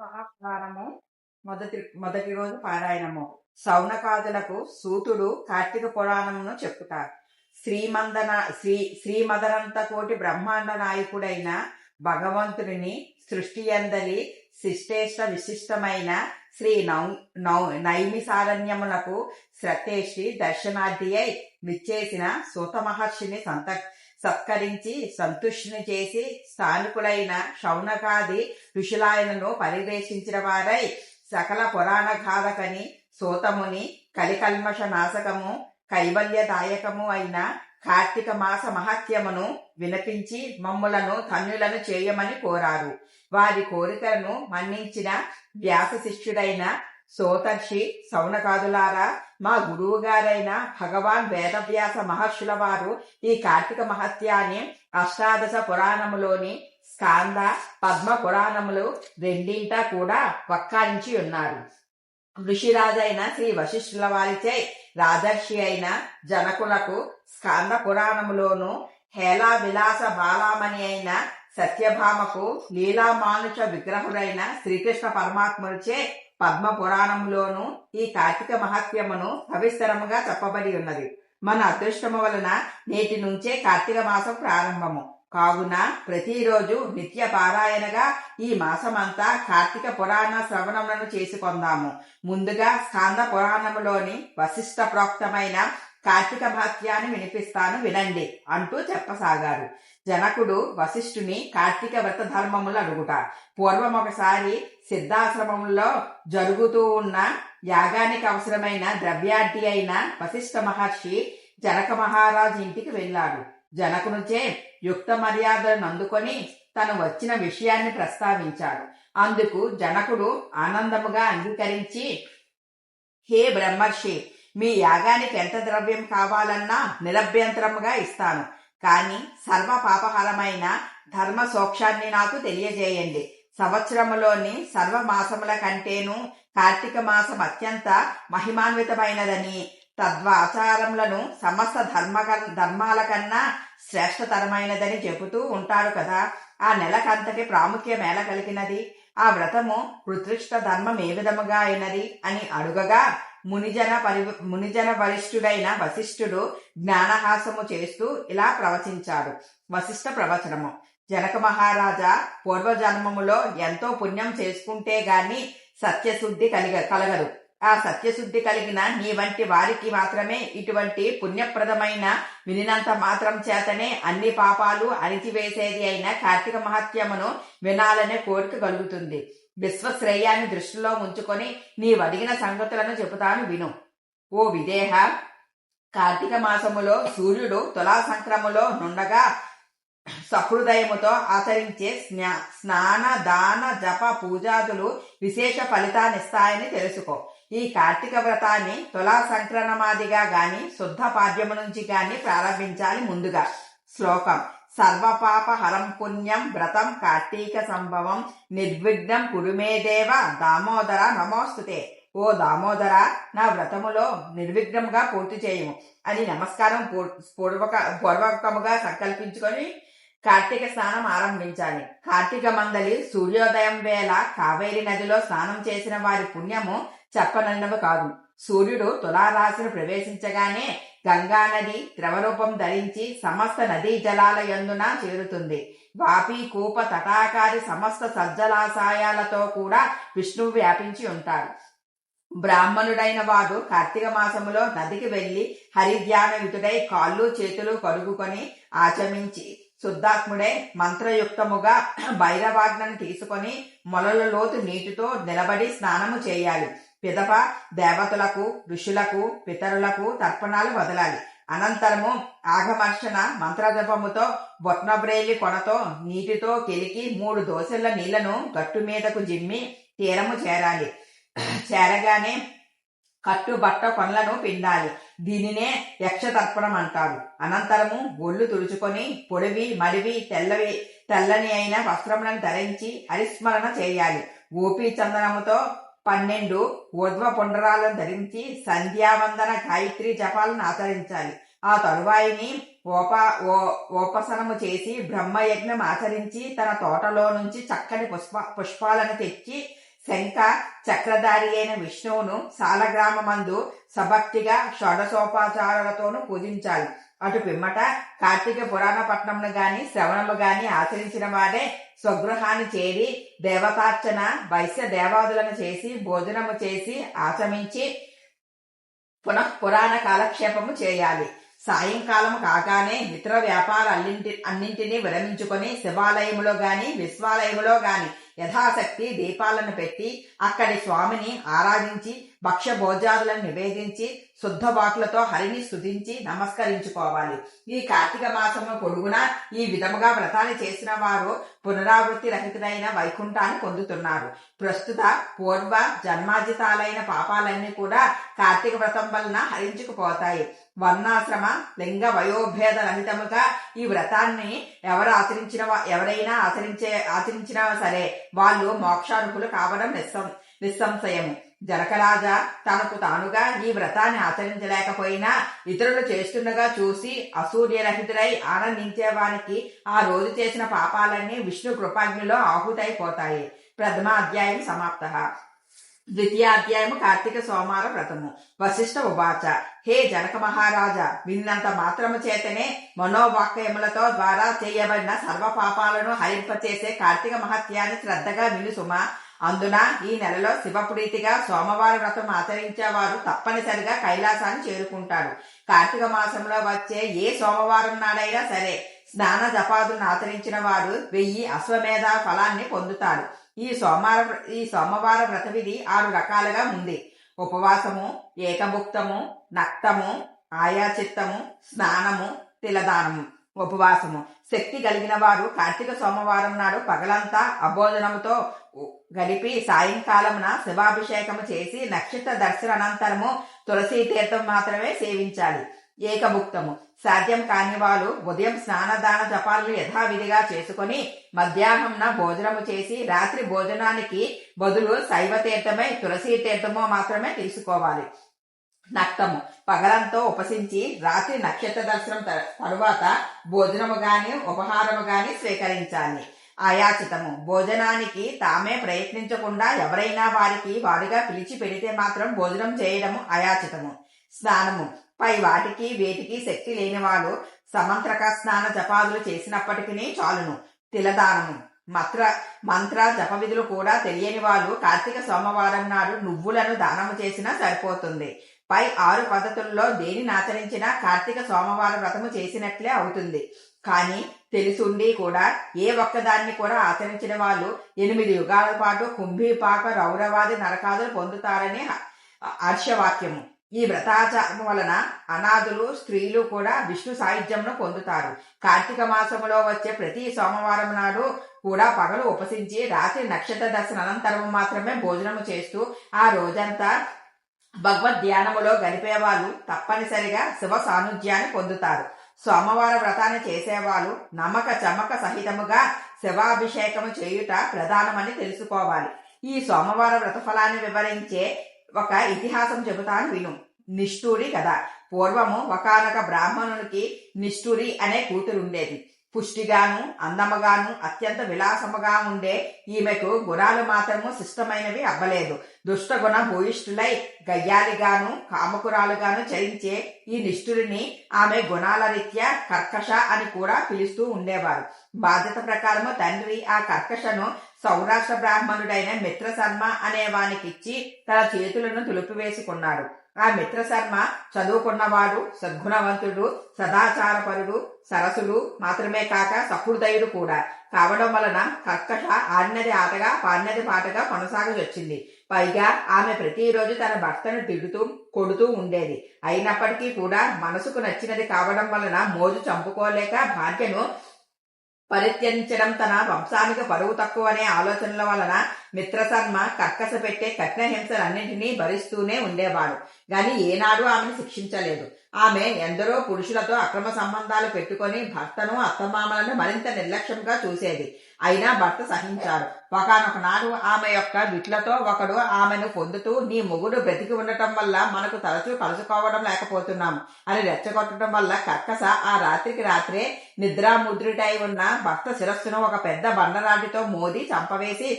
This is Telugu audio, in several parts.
మహాస్నానము మొదటి మొదటి రోజు పారాయణము. సౌనకాదులకు సూతుడు కార్తీక పురాణమును చెప్పుతారు. శ్రీమందన శ్రీ శ్రీమదనంత కోటి బ్రహ్మాండ నాయకుడైన భగవంతుడిని సృష్టి అందలి శిష్టేష్ట విశిష్టమైన శ్రీ నౌ నౌ నైమిసారణ్యమునకు శ్రద్ధేష్టి దర్శనార్థి అయి విచ్చేసిన సూత మహర్షిని సంత సత్కరించి సంతుష్టిని చేసి స్థానికులైన శౌనకాది ఋషులాయనను పరివేశించిన వారై సకల పురాణ ఘాతకని సూతముని కలికల్మష నాశకము కైవల్యదాయకము అయిన కార్తీక మాస మహత్యమును వినపించి మమ్ములను ధన్యులను చేయమని కోరారు. వారి కోరికలను మన్నించిన వ్యాస శిష్యుడైన సోతర్షి సౌనకాదులారా మా గురువు గారైన భగవాన్ వేదవ్యాస మహర్షుల వారు ఈ కార్తీక మహత్యాన్ని అష్టాదశ పురాణములోని స్కాంద పద్మ పురాణములు రెండింటా కూడా వక్కారించి ఉన్నారు. ఋషిరాజైన శ్రీ వశిష్ఠుల వారిచే రాజర్షి అయిన జనకులకు స్కాంద పురాణములోను హేలా విలాస బాలామణి అయిన సత్యభామకు లీలామానుష విగ్రహుడైన శ్రీకృష్ణ పరమాత్ముడిచే పద్మ పురాణంలోను ఈ కార్తీక మహత్యమును సవిస్తరముగా చెప్పబడి ఉన్నది. మన అదృష్టము వలన నేటి నుంచే కార్తీక మాసం ప్రారంభము. కావున ప్రతిరోజు నిత్య పారాయణగా ఈ మాసమంతా కార్తీక పురాణ శ్రవణములను చేసుకొందాము ముందుగా స్కాంద పురాణములోని వశిష్ట ప్రోక్తమైన కార్తీక భాత్యాన్ని వినిపిస్తాను వినండి అంటూ చెప్పసాగారు. జనకుడు వశిష్ఠుని కార్తీక వ్రత ధర్మములు అడుగుట. పూర్వం ఒకసారి సిద్ధాశ్రమంలో జరుగుతూ ఉన్న యాగానికి అవసరమైన ద్రవ్యార్థి అయిన వశిష్ఠ మహర్షి జనక మహారాజు ఇంటికి వెళ్ళాడు. జనకునుచే యుక్త మర్యాదలను అందుకొని తను వచ్చిన విషయాన్ని ప్రస్తావించాడు. అందుకు జనకుడు ఆనందముగా అంగీకరించి హే బ్రహ్మర్షి మీ యాగానికి ఎంత ద్రవ్యం కావాలన్నా నిరభ్యంతరముగా ఇస్తాను. కాని సర్వ పాపహరమైన ధర్మ సోక్షాన్ని నాకు తెలియజేయండి. సంవత్సరములోని సర్వ మాసముల కంటేను కార్తీక మాసం అత్యంత మహిమాన్వితమైనదని. తద్వాచారములను సమస్త ధర్మ ధర్మాల కన్నా శ్రేష్టతరమైనదని చెబుతూ ఉంటారు కదా. ఆ నెలకంతటి ప్రాముఖ్యం ఎలా కలిగినది. ఆ వ్రతము కృతృష్ట ధర్మం ఏ విధముగా అయినది అని అడుగగా మునిజన పరి మునిజన వరిష్ఠుడైన వశిష్ఠుడు జ్ఞానహాసము చేస్తూ ఇలా ప్రవచించాడు. వశిష్ఠ ప్రవచనము. జనక మహారాజా పూర్వజన్మములో ఎంతో పుణ్యం చేసుకుంటే గాని సత్యశుద్ధి కలిగ కలగదు. ఆ సత్యశుద్ధి కలిగిన నీ వంటి వారికి మాత్రమే ఇటువంటి పుణ్యప్రదమైన వినినంత మాత్రం చేతనే అన్ని పాపాలు అణిచివేసేది అయిన కార్తీక మహత్యమును వినాలనే కోరిక కలుగుతుంది. విశ్వశ్రేయాన్ని దృష్టిలో ఉంచుకొని నీవడిగిన సంగతులను చెబుతాను విను. ఓ విదేహ! కార్తీక మాసములో సూర్యుడు తులా సంక్రములో నుండగా సహృదయముతో ఆచరించే స్నా స్నాన దాన జప పూజాదులు విశేష ఫలితాన్నిస్తాయని తెలుసుకో. ఈ కార్తీక వ్రతాన్ని తులా సంక్రమణమాదిగా గాని శుద్ధ పాద్యము నుంచి గాని ప్రారంభించాలి ముందుగా. శ్లోకం. సర్వపాప హరం పుణ్యం వ్రతం కార్తీక సంభవం నిర్విఘ్నం కురుమేదేవ దామోదర నమోస్తుతే. ఓ దామోదర నా వ్రతములో నిర్విఘ్నంగా పూర్తి చేయము అని నమస్కారం పూర్వక పూర్వకముగా సంకల్పించుకొని కార్తీక స్నానం ఆరంభించాలి. కార్తీక మందలి సూర్యోదయం వేళ కావేరి నదిలో స్నానం చేసిన వారి పుణ్యము చెప్పనన్నవి కాదు. సూర్యుడు తులారాశిని ప్రవేశించగానే గంగానది ద్రవరూపం ధరించి సమస్త నదీ జలాల యందున చేరుతుంది. వాపి కూప తటాకారి సమస్త సజ్జలాశయాలతో కూడా విష్ణువు వ్యాపించి ఉంటారు బ్రాహ్మణుడైన వాడు కార్తీక మాసములో నదికి వెళ్ళి హరిధ్యానయుతుడై కాళ్ళు చేతులు కడుగుకొని ఆచమించి శుద్ధాత్ముడై మంత్రయుక్తముగా భైరవాజ్ఞను తీసుకొని మొలల లోతు నీటితో నిలబడి స్నానము చేయాలి. పిదప దేవతలకు ఋషులకు పితరులకు తర్పణాలు వదలాలి. అనంతరము ఆగమర్షణ మంత్రజపముతో బొట్నబ్రేలి కొనతో నీటితో కెలికి మూడు దోశల నీళ్ళను గట్టు మీదకు జిమ్మి తీరము చేరాలి. చేరగానే కట్టు బట్ట కొనలను పిండాలి. దీనినే యక్షతర్పణం అంటారు. అనంతరము ఒళ్ళు తుడుచుకొని పొడివి మడివి తెల్లవి తెల్లని అయిన వస్త్రములను ధరించి హరిస్మరణ చేయాలి. ఓపీ చందనముతో పన్నెండు ఉద్వ పుండరాలను ధరించి సంధ్యావందన గాయత్రి జపాలను ఆచరించాలి. ఆ తరువాయిని ఓప ఓపసనము చేసి బ్రహ్మయజ్ఞం ఆచరించి తన తోటలో నుంచి చక్కని పుష్ప పుష్పాలను తెచ్చి శంఖ చక్రధారి అయిన విష్ణువును సాలగ్రామమందు సభక్తిగా షోడశోపాచారాలతోనూ పూజించాలి. అటు పిమ్మట కార్తీక పురాణ పట్నమును గాని శ్రవణము గాని ఆచరించిన వాడే స్వగృహాన్ని చేరి దేవతార్చన వైశ్య దేవాదులను చేసి భోజనము చేసి ఆచమించి పునః పురాణ కాలక్షేపము చేయాలి. సాయంకాలం కాగానే ఇతర వ్యాపారాలన్నింటి అన్నింటినీ విరమించుకొని శివాలయములో గాని విశ్వాలయములో గాని యథాశక్తి దీపాలను పెట్టి అక్కడి స్వామిని ఆరాధించి భక్ష్య భోజాదులను నివేదించి శుద్ధ వాకులతో హరిని స్థుతించి నమస్కరించుకోవాలి. ఈ కార్తీక మాసము పొడుగున ఈ విధముగా వ్రతాన్ని చేసిన వారు పునరావృత్తి రహితులైన వైకుంఠాన్ని పొందుతున్నారు. ప్రస్తుత పూర్వ జన్మాజితాలైన పాపాలన్నీ కూడా కార్తీక వ్రతం వలన హరించుకుపోతాయి. వర్ణాశ్రమ లింగ వయోభేద రహితముగా ఈ వ్రతాన్ని ఎవరు ఆచరించిన ఎవరైనా ఆచరించే ఆచరించినా సరే వాళ్ళు మోక్షార్హులు కావడం నిస్సం నిస్సంశయము. జనకరాజా తనకు తానుగా ఈ వ్రతాన్ని ఆచరించలేకపోయినా ఇతరులు చేస్తుండగా చూసి అసూర్యరహితుడై ఆనందించేవానికి ఆ రోజు చేసిన పాపాలన్నీ విష్ణు కృపాగ్నిలో ఆహుతైపోతాయి. ప్రథమ అధ్యాయం సమాప్త. ద్వితీయాధ్యాయము కార్తీక సోమవారం వ్రతము. వశిష్ఠ ఉవాచ హే జనక మహారాజా విన్నంత మాత్రము చేతనే మనోవాక్యములతో ద్వారా చేయబడిన సర్వ పాపాలను హరింపచేసే కార్తీక మహత్యాన్ని శ్రద్ధగా విను సుమా అందున ఈ నెలలో శివప్రీతిగా సోమవార వ్రతం ఆచరించేవారు తప్పనిసరిగా కైలాసాన్ని చేరుకుంటారు. కార్తీక మాసంలో వచ్చే ఏ సోమవారం నాడైనా సరే స్నాన జపాదులను ఆచరించిన వారు వెయ్యి అశ్వమేధ ఫలాన్ని పొందుతారు. ఈ సోమవార ఈ సోమవార వ్రత విధి ఆరు రకాలుగా ఉంది. ఉపవాసము ఏకభుక్తము నక్తము ఆయాచిత్తము స్నానము తిలదానము. ఉపవాసము. శక్తి కలిగిన వారు కార్తీక సోమవారం నాడు పగలంతా అభోజనముతో గడిపి సాయంకాలమున శివాభిషేకము చేసి నక్షత్ర దర్శన అనంతరము తులసీ తీర్థం మాత్రమే సేవించాలి. ఏకభుక్తము. సాధ్యం కాని వారు ఉదయం స్నానదాన జపాలను యథావిధిగా చేసుకొని మధ్యాహ్నంన భోజనము చేసి రాత్రి భోజనానికి బదులు శైవ తీర్థమై తులసీ తీర్థమో మాత్రమే తీసుకోవాలి. నక్తము. పగలంతో ఉపసించి రాత్రి నక్షత్ర దర్శనం తరువాత భోజనము గాని ఉపహారము గాని స్వీకరించాలి. ఆయాచితము భోజనానికి తామే ప్రయత్నించకుండా ఎవరైనా వారికి వారిగా పిలిచి పెడితే మాత్రం భోజనం చేయడము అయాచితము స్నానము. పై వాటికి వేటికి శక్తి లేని వాడు సమంత్రక స్నాన జపాదులు చేసినప్పటికీ చాలును. తిలదానము. మంత్ర మంత్ర జప విధులు కూడా తెలియని వాళ్ళు కార్తీక సోమవారం నాడు నువ్వులను దానము చేసినా సరిపోతుంది. పై ఆరు పద్ధతుల్లో దేనిని ఆచరించినా కార్తీక సోమవారం వ్రతము చేసినట్లే అవుతుంది. కానీ తెలిసుండి కూడా ఏ ఒక్కదాన్ని కూడా ఆచరించిన వాళ్ళు ఎనిమిది యుగాల పాటు కుంభీపాక రౌరవాది నరకాదులు పొందుతారని హర్షవాక్యము. ఈ వ్రతాచారం వలన అనాథులు స్త్రీలు కూడా విష్ణు సాహిత్యంను పొందుతారు. కార్తీక మాసములో వచ్చే ప్రతి సోమవారం నాడు కూడా పగలు ఉపసించి రాత్రి నక్షత్ర దర్శన అనంతరం మాత్రమే భోజనము చేస్తూ ఆ రోజంతా భగవద్ ధ్యానములో గడిపే వాళ్ళు తప్పనిసరిగా శివ సాన్నిధ్యాన్ని పొందుతారు. సోమవార వ్రతాన్ని చేసేవాళ్ళు నమక చమక సహితముగా శివాభిషేకము చేయుట ప్రధానమని తెలుసుకోవాలి. ఈ సోమవార వ్రత ఫలాన్ని వివరించే ఒక ఇతిహాసం చెబుతాను విను. నిష్ఠూరి కథ. పూర్వము ఒకనొక బ్రాహ్మణునికి నిష్ఠురి అనే కూతురుండేది. పుష్టిగాను అందముగాను అత్యంత విలాసముగా ఉండే ఈమెకు గుణాలు మాత్రము శిష్టమైనవి అవ్వలేదు. దుష్టగుణ భూయిష్ఠులై గయ్యాలిగాను కామకురాలుగాను చరించే ఈ నిష్ఠుడిని ఆమె గుణాల రీత్యా కర్కష అని కూడా పిలుస్తూ ఉండేవారు. బాధ్యత ప్రకారము తండ్రి ఆ కర్కషను సౌరాష్ట్ర బ్రాహ్మణుడైన మిత్రశర్మ అనే వానికిచ్చి తన చేతులను తులిపివేసుకున్నాడు. ఆ మిత్రశర్మ చదువుకున్నవాడు సద్గుణవంతుడు సదాచారపరుడు సరసుడు మాత్రమే కాక సహృదయుడు కూడా. కావడం వలన కర్కశ ఆడినది ఆటగా పాడినది పాటగా కొనసాగొచ్చింది పైగా ఆమె ప్రతిరోజు తన భర్తను తిడుతూ కొడుతూ ఉండేది. అయినప్పటికీ కూడా మనసుకు నచ్చినది కావడం వలన మోజు చంపుకోలేక భార్యను పరిత్యజించడం తన వంశానికి పరువు తక్కువనే ఆలోచనల వలన మిత్రశర్మ కర్కశ పెట్టే కఠిన హింసలన్నింటినీ భరిస్తూనే ఉండేవాడు. గాని ఏనాడు ఆమెను శిక్షించలేదు. ఆమె ఎందరో పురుషులతో అక్రమ సంబంధాలు పెట్టుకొని భర్తను అత్తమామలను మరింత నిర్లక్ష్యంగా చూసేది. అయినా భర్త సహించాడు ఒకనొక నాడు ఆమె యొక్క విట్లతో ఒకడు ఆమెను పొందుతూ నీ మొగుడు బ్రతికి ఉండటం వల్ల మనకు తరచూ కలుసుకోవడం లేకపోతున్నాము అని రెచ్చగొట్టడం వల్ల కక్కస ఆ రాత్రికి రాత్రే నిద్రాముద్రుడై ఉన్న భర్త శిరస్సును ఒక పెద్ద బండరాటితో మోది చంపవేసి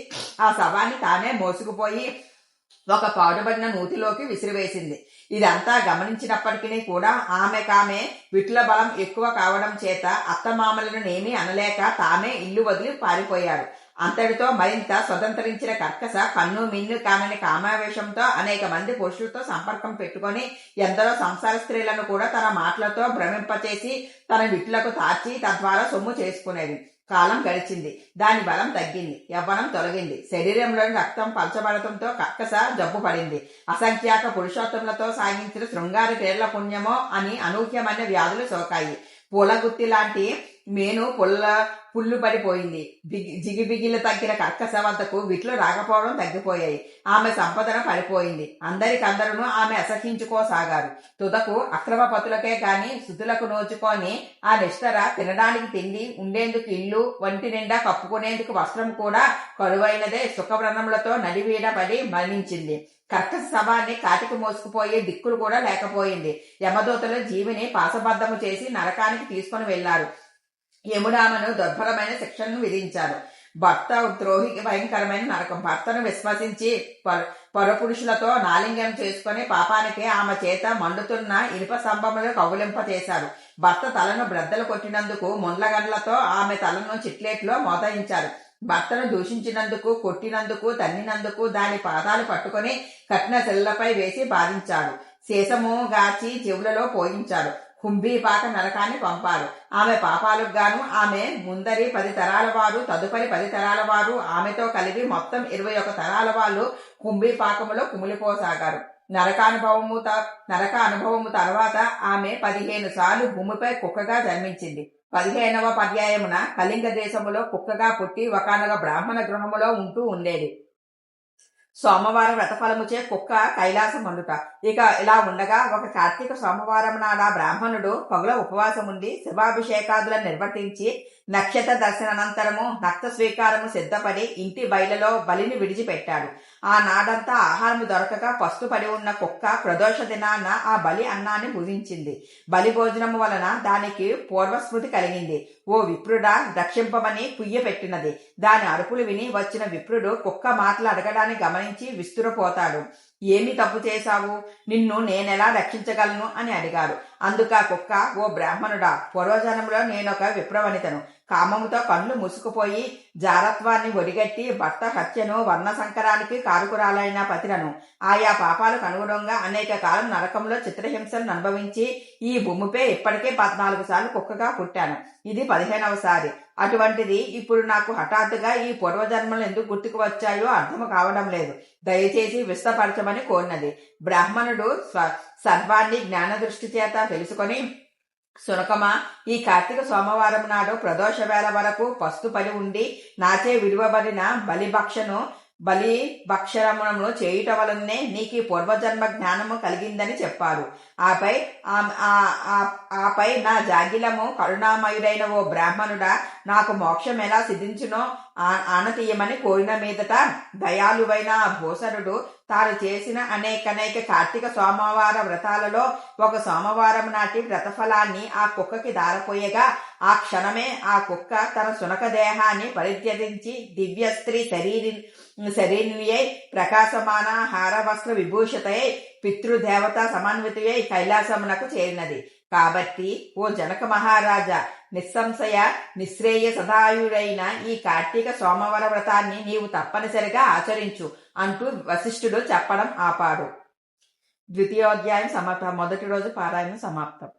ఆ శవాన్ని తానే మోసుకుపోయి ఒక పాడుబడిన నూతిలోకి విసిరివేసింది. ఇదంతా గమనించినప్పటికీ కూడా ఆమెకామె విట్ల బలం ఎక్కువ కావడం చేత అత్తమామలను నేమి అనలేక తామే ఇల్లు వదిలి పారిపోయాడు. అంతటితో మరింత స్వతంత్రించిన కర్కస కన్ను మిన్ను కామని కామావేశంతో అనేక మంది పురుషులతో సంపర్కం పెట్టుకొని ఎందరో సంసార స్త్రీలను కూడా తన మాటలతో భ్రమింపచేసి తన విట్లకు తార్చి తద్వారా సొమ్ము చేసుకునేది. కాలం గడిచింది. దాని బలం తగ్గింది. యవ్వనం తొలగింది. శరీరంలోని రక్తం పలచబడటంతో కక్కస జబ్బు పడింది. అసంఖ్యాక పురుషోత్తములతో సాగించిన శృంగార పేర్ల పుణ్యమో అని అనూహ్యమైన వ్యాధులు సోకాయి. పూలగుత్తి లాంటి మేను పుల్ల పుల్లు పడిపోయింది. బిగి జిగిబిగిలు తగ్గిన కక్క సవంతకు విట్లు రాకపోవడం తగ్గిపోయాయి. ఆమె సంపదన పడిపోయింది. అందరికందరూ ఆమె అసహించుకోసాగారు. తుదకు అక్రమ పతులకే కాని శుద్ధులకు నోచుకొని ఆ నిష్ఠర తినడానికి తిండి ఉండేందుకు ఇల్లు వంటి నిండా కప్పుకునేందుకు వస్త్రం కూడా కరువైనదే సుఖవ్రణములతో నడివీడ పడి మరణించింది. కర్కశ శవాన్ని కాటికి మోసుకుపోయే దిక్కులు కూడా లేకపోయింది. యమదూతలు జీవిని పాసబద్ధము చేసి నరకానికి తీసుకుని వెళ్ళారు యముడామను దుర్భరమైన శిక్షను విధించారు భర్త ద్రోహికి భయంకరమైన నరకం. భర్తను విశ్వసించి పరపురుషులతో నాలింగం చేసుకుని పాపానికి ఆమె చేత మండుతున్న ఇనుప స్తంభములు కౌలింప చేశారు భర్త తలను బ్రద్దలు కొట్టినందుకు ముండ్లగండ్లతో ఆమె తలను చిట్లేట్లో మోదయించారు భర్తను దూషించినందుకు కొట్టినందుకు తన్నినందుకు దాని పాదాలు పట్టుకొని కట్న శిల్లపై వేసి బాధించాడు. శేషము గాచి చెవులలో పోయించాడు. కుంభీపాక నరకాన్ని పంపారు. ఆమె పాపాలకు గాను ఆమె ముందరి పది తరాల వారు తదుపరి పది తరాల వారు ఆమెతో కలిపి మొత్తం ఇరవై ఒక తరాల వాళ్ళు కుంభీపాకములో కుమిలిపోసాగారు. నరకానుభవము నరక అనుభవము తర్వాత ఆమె పదిహేను సార్లు భూమిపై కుక్కగా జన్మించింది. పదిహేనవ పర్యాయమున కళింగ దేశములో కుక్కగా పుట్టి ఒకనొక బ్రాహ్మణ గృహములో ఉంటూ ఉండేది. సోమవారం వ్రతఫలముచే కుక్క కైలాసం అందుట ఇక ఇలా ఉండగా ఒక కార్తీక సోమవారం నాడ బ్రాహ్మణుడు పగుల ఉపవాసం ఉండి శివాభిషేకాదులను నిర్వర్తించి నక్షత్ర దర్శనానంతరము నక్త స్వీకారము సిద్ధపడి ఇంటి బయలలో బలిని విడిచిపెట్టాడు. ఆ నాడంతా ఆహారము దొరకక పస్తు పడి ఉన్న కుక్క ప్రదోష దినాన ఆ బలి అన్నాన్ని భుజించింది. బలి భోజనము వలన దానికి పూర్వస్మృతి కలిగింది. ఓ విప్రుడా రక్షింపమని పుయ్య పెట్టినది దాని అరుపులు విని వచ్చిన విప్రుడు కుక్క మాటలు అడగడాన్ని గమనించి విస్తురపోతాడు. ఏమి తప్పు చేశావు? నిన్ను నేనెలా రక్షించగలను? అని అడిగారు అందుక కుక్క ఓ బ్రాహ్మణుడా పూర్వజనంలో నేనొక విప్రవనితను. కామముతో కళ్ళు ముసుకుపోయి జారత్వాన్ని ఒడిగట్టి భర్త హత్యను వర్ణ సంకరానికి కారుకురాలైన పతిలను ఆయా పాపాలకు అనుగుణంగా అనేక కాలం నరకంలో చిత్రహింసలను అనుభవించి ఈ భూమిపై ఇప్పటికే పద్నాలుగు సార్లు కుక్కగా పుట్టాను. ఇది పదిహేనవసారి అటువంటిది ఇప్పుడు నాకు హఠాత్తుగా ఈ పూర్వజన్మలు ఎందుకు గుర్తుకు వచ్చాయో అర్థం కావడం లేదు. దయచేసి విస్తపరచమని కోరినది. బ్రాహ్మణుడు సర్వాన్ని జ్ఞాన దృష్టి చేత తెలుసుకొని సునకమా ఈ కార్తీక సోమవారం నాడు ప్రదోష వేళ వరకు పస్తు పని ఉండి నాచే విడువబడిన బలిభక్షను బలి భక్షరమును చేయుట వలనే నీకు పూర్వజన్మ జ్ఞానము కలిగిందని చెప్పారు. ఆపై ఆపై నా జాగిలము కరుణామయుడైన ఓ బ్రాహ్మణుడా నాకు మోక్షం ఎలా సిద్ధించునో ఆనతీయమని కోరిన మీదట దయాలువైన భూషణుడు తాను చేసిన అనేకనేక కార్తీక సోమవార వ్రతాలలో ఒక సోమవారం నాటి వ్రతఫలాన్ని ఆ కుక్కకి దారపోయగా ఆ క్షణమే ఆ కుక్క తన సునక దేహాన్ని పరిత్యజించి దివ్య స్త్రీ శరీరి శరీరియై ప్రకాశమాన హార వస్త్ర విభూషితయై పితృదేవత సమన్వితయై కైలాసమునకు చేరినది. కాబట్టి ఓ జనక మహారాజా నిస్సంశయ నిశ్రేయ సదాయుడైన ఈ కార్తీక సోమవార వ్రతాన్ని నీవు తప్పనిసరిగా ఆచరించు అంటూ వశిష్ఠుడు చెప్పడం ఆపాడు. ద్వితీయోధ్యాయం సమాప్తం మొదటి రోజు పారాయణం సమాప్తం.